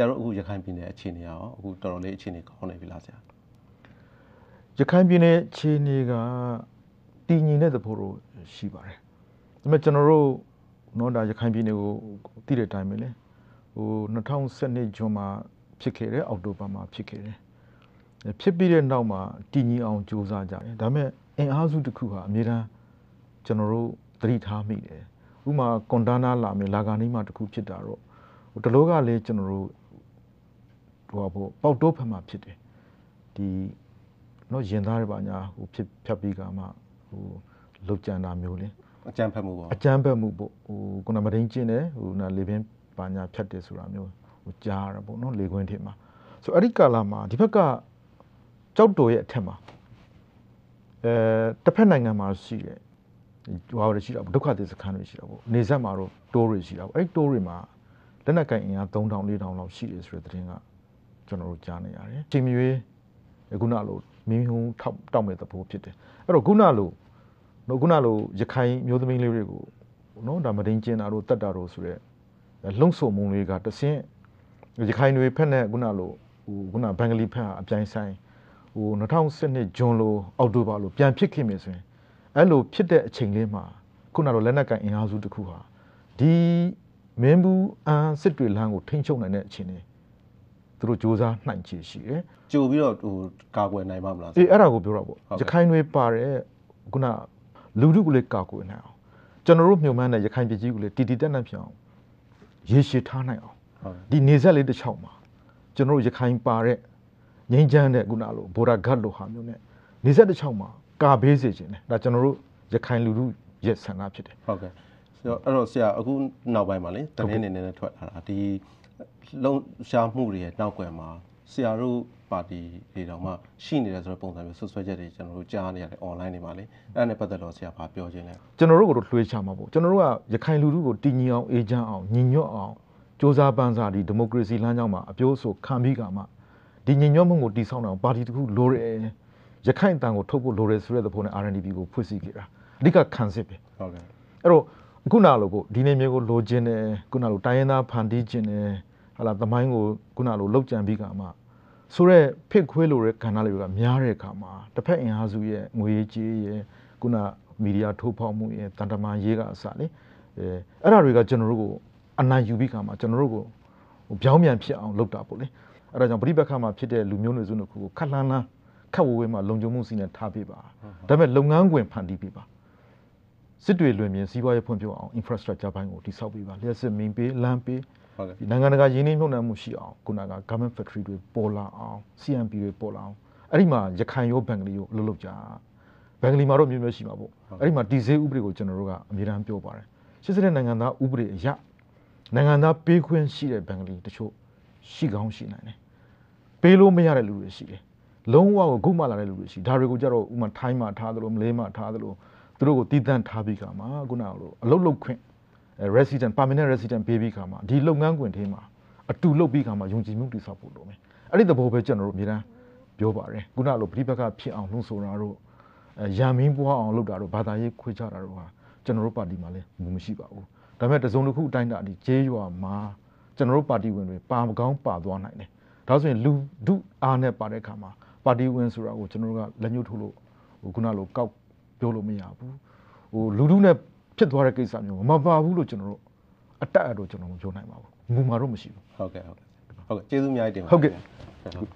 ရာတို့အခုရခိုင်ပြည်နယ်အခြေအနေရောအခုတော်တော်လေးအခြေအနေကောင်းနေပြီလားဆရာရခိုင်ပြည်နယ်ခြေအနေကတည်ငြိမ်တဲ့သဘောတော့ရှိပါတယ်ဒါပေမဲ့ကျွန်တော်တို့နော်ဒါရခိုင်ပြည်နယ်ကိုသိတဲ့အတိုင်းပဲလေဟို2012ဇွန်မှာဖြစ်ခဲ့တယ်အောက်တိုဘာမှာဖြစ်ခဲ့တယ်အဲဖြစ်ပြီးတဲ့နောက်မှာတည်ငြိမ်အောင်စူးစမ်းကြတယ်ဒါပေမဲ့အင်အားစုတစ်ခုဟာအများတန်းကျွန်တော်တို့သတိထားမိတယ်ဥပမာကွန်ဒါနာလာမယ်လာဂါနီမှာတစ်ခုဖြစ်တာတော့ဟိုတလောကလည်းကျွန်တော်တို့ ဟိုဟာပေါ့ပေါက်တိုးဖက်မှာဖြစ်တယ်ဒီနော်ရင်သားတွေပါညာဟိုဖြစ်ဖြတ်ပြီးကမှဟိုလုတ်ကြံတာမျိုးလေအကြံဖတ်မှုပေါ့အကြမ်းဖက်မှုပေါ့ဟိုခုနမဒိန်ကျင်းတယ်ဟိုနာလေပင်ပါညာဖြတ်တယ်ဆိုတာမျိုးဟိုကြားရတာပေါ့နော်လေခွင်းထင်မှာဆိုအဲ့ဒီကာလာမှာဒီဘက်ကကြောက်တော်ရဲ့အထက်မှာအဲတစ်ဖက်နိုင်ငံမှာရှိတယ်ဟိုဟာတွေရှိတာပေါ့ဒုက္ခသည်စခန်းတွေရှိတာပေါ့နေဆက်မှာတော့တိုးတွေရှိတာပေါ့အဲ့ဒီတိုးတွေမှာလက်နက်ကင်အင်အား3000 4000လောက်ရှိတယ်ဆိုတဲ့သတင်းက ကျွန်တော်တို့ကြားနေရတယ်ချိန်မရွေးခုနလိုမင်းဟုံးထောက်တောက်မဲ့သဘောဖြစ်တယ်အဲ့တော့ခုနလိုနော်ခုနလိုရခိုင်မျိုးသမီးလေးတွေကိုနော်ဒါမဒင်းကျင်တာတို့တက်တာတို့ဆိုရက်လှုံ့ဆော်မုံလေးကတဆင့်ရခိုင်တွေဖက်နဲ့ခုနလိုဟိုခုနဘင်္ဂလီဖက်ဟာအပြိုင်ဆိုင်ဟို2012ဂျွန်လိုအောက်တိုဘာလိုပြန်ဖြစ်ခင်မယ်ဆိုရင်အဲ့လိုဖြစ်တဲ့အချိန်လေးမှာခုနလိုလက်နက်ကန်အင်အားစုတစ်ခုဟာဒီမင်းဘူးအန်စစ်တွေလမ်းကိုထိန်းချုပ်နိုင်တဲ့အချိန်လေး သူတို့စ조사နိုင်ချေရှိတယ်ကြိုပြီးတော့ဟိုကာကွယ်နိုင်ပါမလားဆအေးရာအဲ့ဒါကိုပြောတာပေါ့ဟုတ်ကဲ့ရခိုင်တွေပါတဲ့ခုနလူထုကိုလည်းကာကွယ်နိုင်အောင်ကျွန်တော်တို့မြုံမှန်းတဲ့ရခိုင်ပြည်ကြီးကိုလည်းတီတီတက်တက်ဖြစ်အောင်ရေရှည်ထားနိုင်အောင်ဟုတ်ကဲ့ဒီနေဆက်လေးတစ်ချောင်းမှာကျွန်တော်တို့ရခိုင်ပါတဲ့ငိမ့်ချမ်းတဲ့ခုနလိုဘောရာဂတ်လိုဟာမျိုးနဲ့နေဆက်တစ်ချောင်းမှာကာဘေးစေခြင်းတယ်ဒါကျွန်တော်တို့ရခိုင်လူထုရဲ့ဆန္ဒဖြစ်တယ်ဟုတ်ကဲ့ဆိုတော့အဲ့တော့ဆရာအခုနောက်ပိုင်းမှာလေတနေ့နေနေနဲ့ထွက်လာတာဒီ လုံရှားမှုတွေရဲ့နောက်ွယ်မှာဆရာတို့ပါတီတွေတောင်မှရှိနေတယ်ဆိုတဲ့ပုံစံမျိုးဆွဆွဲချက်တွေကျွန်တော်တို့ကြားနေရတယ် online တွေမှာလေအဲ့ဒါနဲ့ပတ်သက်တော့ဆရာဘာပြောခြင်းလဲကျွန်တော်တို့ကတော့လွှဲချမှာပေါ့ကျွန်တော်တို့ကရခိုင်လူထုကိုတည်ငြိမ်အောင်အေးချမ်းအောင်ညီညွတ်အောင်စ조사ပန်းစားဒီဒီမိုကရေစီလမ်းကြောင်းမှာအပြိုးဆိုခံပြီးကမှဒီညီညွတ်မှုကိုတည်ဆောက်အောင်ပါတီတစ်ခုလိုတယ်ရခိုင်အတန်ကိုထုတ်ဖို့လိုတယ်ဆိုတဲ့သဘောနဲ့ RNDP ကိုဖွဲ့စည်းခဲ့တာအဓိကခံစစ်ပဲဟုတ်ကဲ့အဲ့တော့ခုနလိုပေါ့ဒီနေမျိုးကိုလိုချင်တယ်ခုနလိုတိုင်းရင်းသားဖန်တီးချင်တယ် ဟာလာသမိုင်းကိုခုနလိုလောက်ကြံပြီးကမှဆိုတော့ဖစ်ခွေးလိုတဲ့ခန္ဓာလေးတွေကများတဲ့အခါမှာတစ်ဖက်အင်အားစုရဲ့ငွေကြေးရဲ့ခုနမီဒီယာထိုးဖောက်မှုရဲ့တန်တမာရေးကအစလေအဲအဲ့ဒါတွေကကျွန်တော်တို့ကိုအနိုင်ယူပြီးခါမှာကျွန်တော်တို့ကိုဟိုပြောင်းပြန်ဖြစ်အောင်လုပ်တာပေါ့လေအဲ့ဒါကြောင့်ပြိပက္ခမှာဖြစ်တဲ့လူမျိုးနွယ်စုတစ်ခုကိုခက်လှမ်းလှမ်းခက်ဝေးဝေးမှာလုံခြုံမှုစီနဲ့ထားပေးပါဒါပေမဲ့လုပ်ငန်းခွင်ဖန်တီးပေးပါစစ်တွေလွင်မြင်စီးပွားရေးဖွံ့ဖြိုးအောင် infrastructure ဘိုင်းကိုတိစောက်ပေးပါလျှက်စစ်မင်းပေးလမ်းပေး ဟုတ်ကဲ့ဒီနိုင်ငံတကာရင်းနှီးမြှုပ်နှံမှုရှိအောင်ခုနက government factory တွေပေါ်လာအောင် CMP တွေပေါ်လာအောင်အဲ့ဒီမှာရခိုင်ရောဘင်္ဂလီရောအလုပ်လုပ်ကြဘင်္ဂလီမှာတော့မျိုးမျိုးရှိမှာပေါ့အဲ့ဒီမှာဒီဈေးဥပဒေကိုကျွန်တော်တို့ကအမြဲတမ်းပြောပါတယ်ရှစ်စတဲ့နိုင်ငံသားဥပဒေအရနိုင်ငံသားပေးခွင့်ရှိတဲ့ဘင်္ဂလီတချို့ရှိကောင်းရှိနိုင်တယ်ပေးလို့မရတဲ့လူတွေရှိတယ်လုံးဝကိုဂုမှလာတဲ့လူတွေရှိဒါတွေကိုကြတော့ဥမာထိုင်းမှာထားသလိုမလေးမှာထားသလိုသူတို့ကိုတည်တံ့ထားပြီးကမှခုနကလိုအလုပ်လုပ်ခွင့်အဲ resident permanent resident ပေးပြီးခါမှာဒီလုပ်ငန်းခွင်ထဲမှာအတူလုပ်ပြီးခါမှာယုံကြည်မှုတည်ဆောက်ဖို့လိုမယ်အဲ့ဒီသဘောပဲကျွန်တော်တို့အများတန်းပြောပါတယ်ခုနကလိုပြိပက္ခဖြစ်အောင်လှုံ့ဆော်တာတို့အဲရံမင်းပွားအောင်လုပ်တာတို့ဘာသာရေးခွေးချတာတို့ဟာကျွန်တော်တို့ပါတီမှာလည်းမမရှိပါဘူးဒါပေမဲ့တစုံတစ်ခုအတိုင်းအတာဒီဂျေးရွာမှာကျွန်တော်တို့ပါတီဝင်တွေပါမကောင်းပါသွားနိုင်တယ်ဒါဆိုရင်လူဒုအားနဲ့ပါတဲ့ခါမှာပါတီဝင်ဆိုတာကိုကျွန်တော်တို့ကလက်ညှိုးထိုးလို့ဟိုခုနလိုကောက်ပြောလို့မရဘူးဟိုလူဒုနဲ့ ဖြစ်သွားတဲ့ကိစ္စမျိုးမပါဘူးလို့ကျွန်တော်တို့အတက်အတော့ကျွန်တော်မပြောနိုင်ပါဘူးမူမှာတော့မရှိဘူးဟုတ်ကဲ့ဟုတ်ကဲ့ဟုတ်ကဲ့ကျေးဇူးအများကြီးတင်ပါဟုတ်ကဲ့ဟုတ်